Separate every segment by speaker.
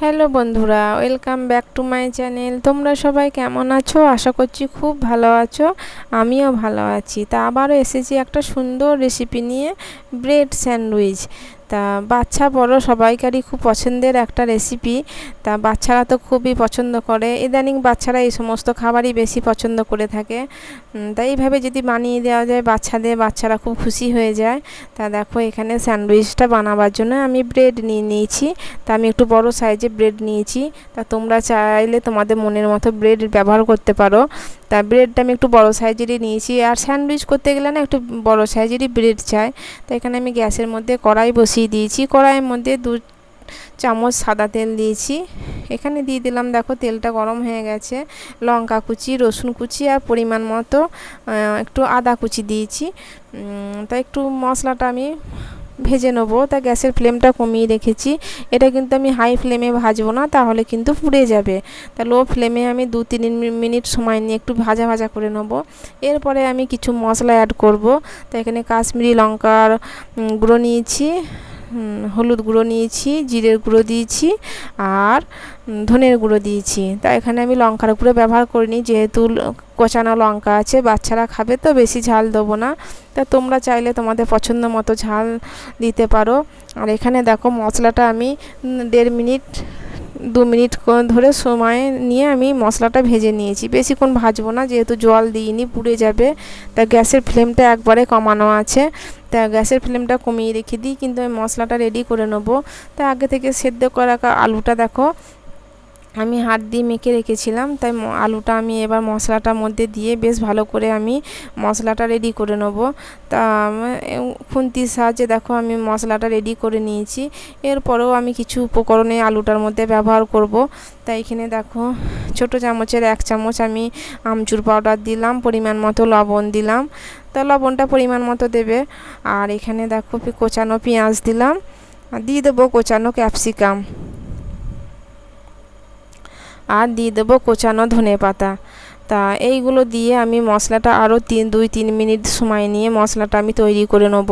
Speaker 1: Hello বন্ধুরা, welcome back to my channel. তোমরা সবাই কেমন আছো? আশা করছি খুব ভালো আছো, আমিও ভালো আছি। তা আবারও এসেছি একটা সুন্দর রেসিপি নিয়ে, ব্রেড স্যান্ডউইচ। তা বাচ্চা বড় সবাইকারই খুব পছন্দের একটা রেসিপি তা বাচ্চারা তো খুবই পছন্দ করে। ইদানিং বাচ্চারা এই সমস্ত খাবারই বেশি পছন্দ করে থাকে। তাই এইভাবে যদি বানিয়ে দেওয়া যায় বাচ্চাদের, বাচ্চারা খুব খুশি হয়ে যায়। তা দেখো এখানে স্যান্ডউইচটা বানাবার জন্য আমি ব্রেড নিয়ে নিয়েছি। তা আমি একটু বড় সাইজে ব্রেড নিয়েছি। তা তোমরা চাইলে তোমাদের মনের মতো ব্রেড ব্যবহার করতে পারো। তা ব্রেডটা আমি একটু বড় সাইজেরই নিয়েছি। আর স্যান্ডউইচ করতে গেলে না একটু বড় সাইজেরই ব্রেড চাই। তো এখানে আমি গ্যাসের মধ্যে কড়াই বসিয়ে দিয়েছি। কড়াইয়ের মধ্যে দু চামচ সাদা তেল দিয়েছি। এখানে দিয়ে দিলাম, দেখো তেলটা গরম হয়ে গেছে। লঙ্কা কুচি, রসুন কুচি আর পরিমাণ মতো একটু আদা কুচি দিয়েছি। তা একটু মশলাটা আমি ভেজে নেব। তা গ্যাসের ফ্লেমটা কমিয়ে রেখেছি। এটা কিন্তু আমি হাই ফ্লেমে ভাজবো না, তাহলে কিন্তু পুড়ে যাবে। তা লো ফ্লেমে আমি দু তিন মিনিট সময় নিয়ে একটু ভাজা ভাজা করে নেব। এরপরে আমি কিছু মশলা অ্যাড করব। তা এখানে কাশ্মীরি লঙ্কার গুঁড়ো নিয়েছি হলুদ গুঁড়ো নিয়েছি, জিরের গুঁড়ো দিয়েছি আর ধনের গুঁড়ো দিয়েছি। তা এখানে আমি লঙ্কার গুঁড়ো ব্যবহার করিনি, যেহেতু কচানো লঙ্কা আছে, বাচ্চারা খাবে তো, বেশি ঝাল দেবো না। তা তোমরা চাইলে তোমাদের পছন্দ মতো ঝাল দিতে পারো। আর এখানে দেখো মশলাটা আমি দেড় মিনিট, দু মিনিট ধরে সময় নিয়ে আমি মশলাটা ভেজে নিয়েছি। বেশিক্ষণ ভাজবো না, যেহেতু জল দিইনি, পুড়ে যাবে। তা গ্যাসের ফ্লেমটা একবারে কমানো আছে। তা গ্যাসের ফ্লেমটা কমিয়ে রেখে দিই, কিন্তু আমি মশলাটা রেডি করে নেব। তা আগে থেকে সেদ্ধ করা আলুটা দেখো আমি হাত দিয়ে মেখে রেখেছিলাম, তাই আলুটা আমি এবার মশলাটার মধ্যে দিয়ে বেশ ভালো করে আমি মশলাটা রেডি করে নেব। তা খুন্তির সাহায্যে দেখো আমি মশলাটা রেডি করে নিয়েছি। এরপরেও আমি কিছু উপকরণে আলুটার মধ্যে ব্যবহার করব। তাই এখানে দেখো ছোট চামচের এক চামচ আমি আমচুর পাউডার দিলাম, পরিমাণ মতো লবণ দিলাম। তা, লবণটা পরিমাণ মতো দেবে। আর এখানে দেখো কোচানো পেঁয়াজ দিলাম। দিয়ে দেবো কোচানো ক্যাপসিকাম আর দিয়ে দেবো কোচানো ধনে পাতা। তা এইগুলো দিয়ে আমি মশলাটা আরও তিন, দুই, তিন মিনিট সময় নিয়ে মশলাটা আমি তৈরি করে নেব।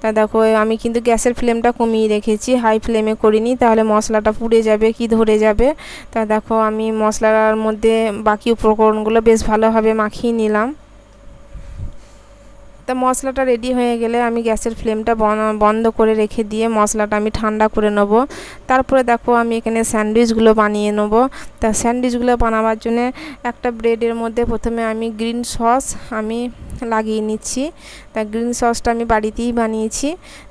Speaker 1: তা দেখো, আমি কিন্তু গ্যাসের ফ্লেমটা কমিয়ে রেখেছি, হাই ফ্লেমে করিনি, তাহলে মশলাটা পুড়ে যাবে, কি ধরে যাবে? তা দেখো, আমি মশলার মধ্যে বাকি উপকরণগুলো বেশ ভালোভাবে মাখিয়ে নিলাম। তা মশলাটা রেডি হয়ে গেলে আমি গ্যাসের ফ্লেমটা বন্ধ করে রেখে দিয়ে মশলাটা আমি ঠান্ডা করে নেব। তারপরে দেখো আমি এখানে স্যান্ডউইচগুলো বানিয়ে নেব। তা স্যান্ডউইচগুলো বানাবার জন্য একটা ব্রেডের মধ্যে প্রথমে আমি গ্রিন সস আমি লাগিয়ে নিচ্ছি। তা গ্রিন সসটা আমি বাড়িতেই বানিয়েছি।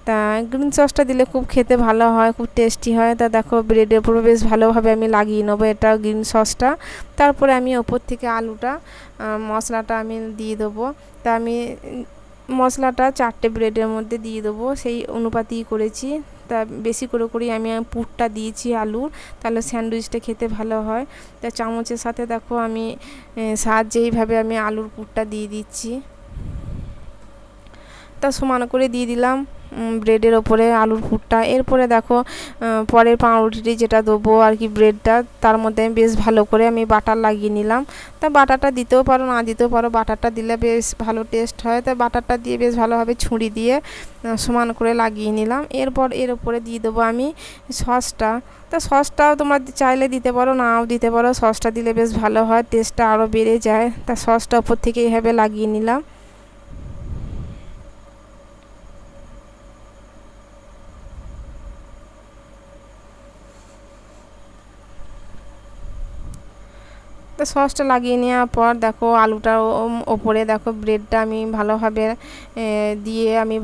Speaker 1: তা গ্রিন সসটা দিলে খুব খেতে ভালো হয়, খুব টেস্টি হয়। তা দেখো ব্রেডের উপরে বেশ ভালোভাবে আমি লাগিয়ে নেব এটা গ্রিন সসটা তারপরে আমি ওপর থেকে আলুটা মশলাটা আমি দিয়ে দেবো। তা আমি মশলাটা চারটে ব্রেডের মধ্যে দিয়ে দেবো, সেই অনুপাতেই করেছি। তা বেশি করে করেই আমি পুরটা দিয়েছি আলুর তাহলে স্যান্ডউইচটা খেতে ভালো হয়। তা চামচের সাথে দেখো আমি সাহায্যে এইভাবে আমি আলুর পুরটা দিয়ে দিচ্ছি। তা সমান করে দিয়ে দিলাম ব্রেডের ওপরে আলুর পুরটা। এরপরে দেখো পরের পাউরুটি যেটা দেবো আর কি ব্রেডটা তার মধ্যে বেশ ভালো করে আমি বাটার লাগিয়ে নিলাম। তা বাটারটা দিতেও পারো, না দিতেও পারো, বাটারটা দিলে বেশ ভালো টেস্ট হয়। তা বাটারটা দিয়ে বেশ ভালোভাবে ছুরি দিয়ে সমান করে লাগিয়ে নিলাম। এরপর এর উপরে দিয়ে দেবো আমি সসটা। তা সসটাও তোমরা চাইলে দিতে পারো, নাও দিতে পারো। সসটা দিলে বেশ ভালো হয় টেস্টটা আরও বেড়ে যায়। তা সসটা ওপর থেকে এইভাবে লাগিয়ে নিলাম। তো সসটা লাগিয়ে নেওয়ার পর দেখো আলুটার ওপরে দেখো ব্রেডটা আমি ভালোভাবে দিয়ে আমি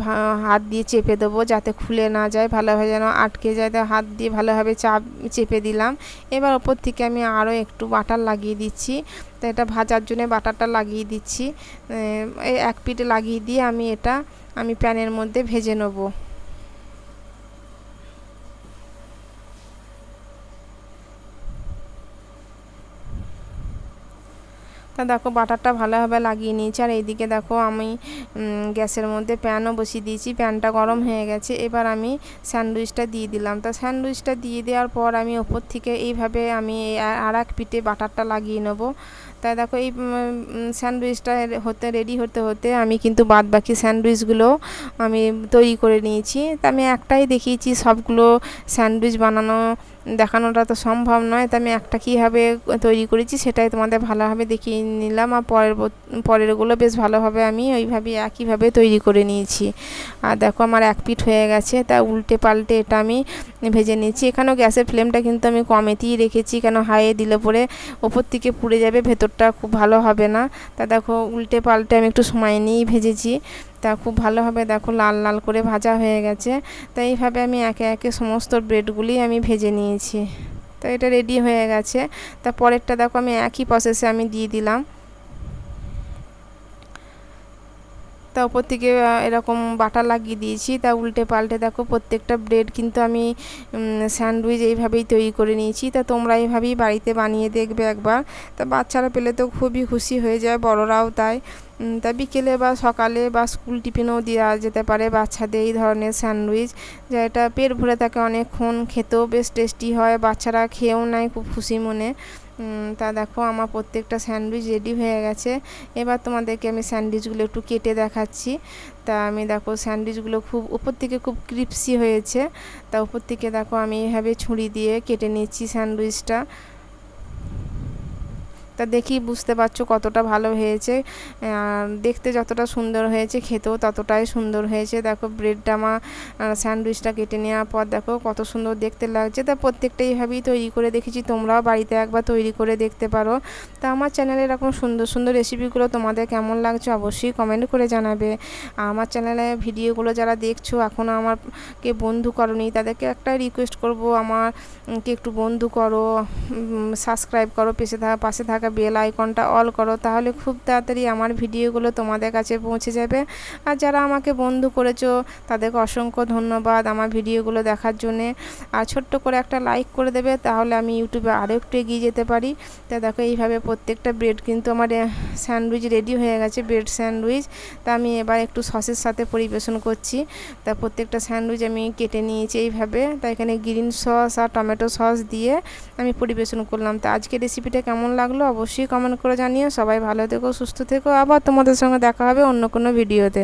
Speaker 1: হাত দিয়ে চেপে দেবো যাতে খুলে না যায়, ভালোভাবে যেন আটকে যায়। তো হাত দিয়ে ভালোভাবে চাপ, চেপে দিলাম। এবার ওপর থেকে আমি আরও একটু বাটার লাগিয়ে দিচ্ছি। তো এটা ভাজার জন্য বাটারটা লাগিয়ে দিচ্ছি। এক পিঠে লাগিয়ে দিয়ে আমি এটা আমি প্যানের মধ্যে ভেজে নেব। দেখো বাটারটা ভালোভাবে লাগিয়ে নিয়েছি। আর এইদিকে দেখো আমি গ্যাসের মধ্যে প্যানও বসিয়ে দিয়েছি। প্যানটা গরম হয়ে গেছে। এবার আমি স্যান্ডউইচটা দিয়ে দিলাম। তা স্যান্ডউইচটা দিয়ে দেওয়ার পর আমি ওপর থেকে এইভাবে আমি আর এক পিঠে বাটারটা লাগিয়ে নেব। তাই দেখো এই স্যান্ডউইচটা হতে, রেডি হতে হতে আমি কিন্তু বাদ বাকি স্যান্ডউইচগুলো আমি তৈরি করে নিয়েছি। তা আমি একটাই দেখিয়েছি, সবগুলো স্যান্ডউইচ বানানো দেখানোটা তো সম্ভব নয়। তো আমি একটা কীভাবে তৈরি করেছি সেটাই তোমাদের ভালোভাবে দেখিয়ে নিলাম। আর পরের পরেরগুলো বেশ ভালোভাবে আমি ওইভাবে একইভাবে তৈরি করে নিয়েছি। আর দেখো আমার এক পিঠ হয়ে গেছে। তা উল্টে পাল্টে এটা আমি ভেজে নিয়েছি এখানেও গ্যাসের ফ্লেমটা কিন্তু আমি কমেতেই রেখেছি। কেন হাইয়ে দিলে পরে ওপর থেকে পুড়ে যাবে, ভেতরটা খুব ভালো হবে না। তা দেখো উল্টে পাল্টে আমি একটু সময় নিয়েই ভেজেছি। তা খুব ভালোভাবে দেখো লাল লাল করে ভাজা হয়ে গেছে। তা এইভাবে আমি একে একে সমস্ত ব্রেডগুলি আমি ভেজে নিয়েছি। তো এটা রেডি হয়ে গেছে। তা পরেরটা দেখো আমি একই প্রসেসে আমি দিয়ে দিলাম। তা ওপর থেকে এরকম বাটা লাগিয়ে দিয়েছি। তা উল্টে পাল্টে দেখো প্রত্যেকটা ব্রেড কিন্তু আমি স্যান্ডউইচ এইভাবেই তৈরি করে নিয়েছি। তা তোমরা এইভাবেই বাড়িতে বানিয়ে দেখবে একবার। তা বাচ্চারা পেলে তো খুবই খুশি হয়ে যায়, বড়রাও তাই। তা বিকেলে বা সকালে বা স্কুল টিফিনেও দেওয়া যেতে পারে বাচ্চাদের এই ধরনের স্যান্ডউইচ, যা এটা পেট ভরে থাকে অনেকক্ষণ খেতেও বেশ টেস্টি হয়, বাচ্চারা খেয়েও নেয় খুব খুশি মনে। তা দেখো আমার প্রত্যেকটা স্যান্ডউইচ রেডি হয়ে গেছে। এবার তোমাদেরকে আমি স্যান্ডউইচগুলো একটু কেটে দেখাচ্ছি। তা আমি দেখো স্যান্ডউইচগুলো খুব উপর থেকে খুব ক্রিপসি হয়েছে। তা উপর থেকে দেখো আমি এভাবে ছুরি দিয়ে কেটে নিচ্ছি স্যান্ডউইচটা। তা দেখি বুঝতে পারছ কতটা ভালো হয়েছে। দেখতে যতটা সুন্দর হয়েছে, খেতেও ততটাই সুন্দর হয়েছে। দেখো ব্রেডটা আমার স্যান্ডউইচটা কেটে নেওয়ার পর দেখো কত সুন্দর দেখতে লাগছে। তা প্রত্যেকটা এইভাবেই তৈরি করে দেখেছি, তোমরাও বাড়িতে একবার তৈরি করে দেখতে পারো। তা আমার চ্যানেলে এরকম সুন্দর সুন্দর রেসিপিগুলো তোমাদের কেমন লাগছে অবশ্যই কমেন্ট করে জানাবে। আমার চ্যানেলে ভিডিওগুলো যারা দেখছ এখনও আমারকে বন্ধু করনি, তাদেরকে একটা রিকোয়েস্ট করব, আমারকে একটু বন্ধু করো সাবস্ক্রাইব করো, পেশে থাকা, পাশে থাকা বেল আইকনটা অল করো, তাহলে খুব তাড়াতাড়ি আমার ভিডিওগুলো তোমাদের কাছে পৌঁছে যাবে। আর যারা আমাকে বন্ধু করেছ, তাদেরকে অসংখ্য ধন্যবাদ আমার ভিডিওগুলো দেখার জন্যে। আর ছোট্ট করে একটা লাইক করে দেবে, তাহলে আমি ইউটিউবে আরও একটু এগিয়ে যেতে পারি। তা দেখো, এইভাবে প্রত্যেকটা ব্রেড কিন্তু আমার স্যান্ডউইচ রেডি হয়ে গেছে ব্রেড স্যান্ডউইচ তা আমি এবার একটু সসের সাথে পরিবেশন করছি। তা প্রত্যেকটা স্যান্ডউইচ আমি কেটে নিয়েছি এইভাবে। তা এখানে গ্রিন সস আর টমেটো সস দিয়ে আমি পরিবেশন করলাম। তা আজকে রেসিপিটা কেমন লাগল? অবশ্যই কমেন্ট করে জানিও। সবাই ভালো থেকো, সুস্থ থেকো। আবার তোমাদের সঙ্গে দেখা হবে অন্য কোনো ভিডিওতে